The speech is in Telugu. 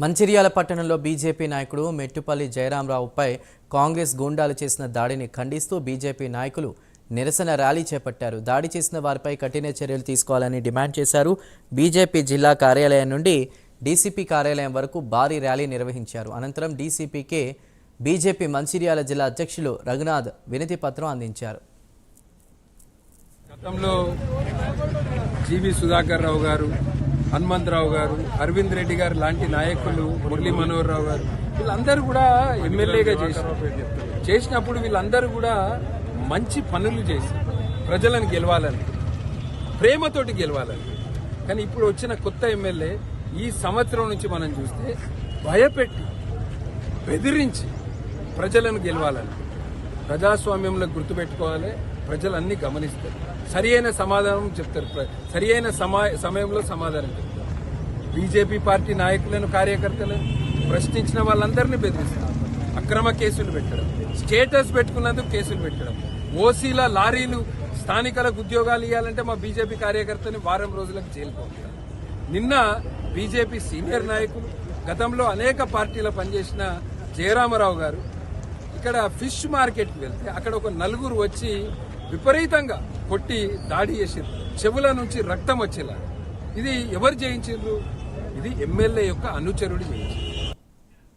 మంచిర్యాల పట్టణంలో బీజేపీ నాయకుడు మెట్టుపల్లి జయరామరావుపై కాంగ్రెస్ గూండాలు చేసిన దాడిని ఖండిస్తూ బీజేపీ నాయకులు నిరసన ర్యాలీ చేపట్టారు. దాడి చేసిన వారిపై కఠిన చర్యలు తీసుకోవాలని డిమాండ్ చేశారు. బీజేపీ జిల్లా కార్యాలయం నుండి డీసీపీ కార్యాలయం వరకు భారీ ర్యాలీ నిర్వహించారు. అనంతరం డీసీపీకే బీజేపీ మంచిర్యాల జిల్లా అధ్యక్షులు రఘునాథ్ వినతి పత్రం అందించారు. గతంలో జీవి సుధాకర్ రావు గారు హనుమంతరావు గారు అరవింద్ రెడ్డి గారు లాంటి నాయకులు మురళీ మనోహర్ రావు గారు వీళ్ళందరూ కూడా ఎమ్మెల్యేగా చేశారు చేసినప్పుడు వీళ్ళందరూ కూడా మంచి పనులు చేశారు ప్రజలను గెలవాలని ప్రేమతోటి గెలవాలని. కానీ ఇప్పుడు వచ్చిన కొత్త ఎమ్మెల్యే ఈ సంవత్సరం నుంచి మనం చూస్తే భయపెట్టి బెదిరించి ప్రజలను గెలవాలని. ప్రజాస్వామ్యంలో గుర్తుపెట్టుకోవాలి. ప్రజలన్నీ గమనిస్తారు. సరి అయిన సమాధానం చెప్తారు. ప్ర- సరి అయిన సమా- సమయంలో సమాధానం చెప్తారు. బీజేపీ పార్టీ నాయకులను కార్యకర్తలను ప్రశ్నించిన వాళ్ళందరినీ బెదిరిస్తారు. అక్రమ కేసులు పెట్టడం స్టేటస్ పెట్టుకున్నందుకు కేసులు పెట్టడం ఓసీల లారీలు స్థానికులకు ఉద్యోగాలు ఇవ్వాలంటే మా బీజేపీ కార్యకర్తని వారం రోజులకు జైలు నిన్న బీజేపీ సీనియర్ నాయకులు గతంలో అనేక పార్టీలో పనిచేసిన జయరామరావు గారు ఇక్కడ ఫిష్ మార్కెట్కి వెళ్తే అక్కడ ఒక నలుగురు వచ్చి విపరీతంగా కొట్టి దాడి చేసారు చెవుల నుంచి రక్తం వచ్చేలా ఇది ఎవరు చేయించారు ఇది ఎమ్మెల్యే యొక్క అనుచరుడు చేయించారు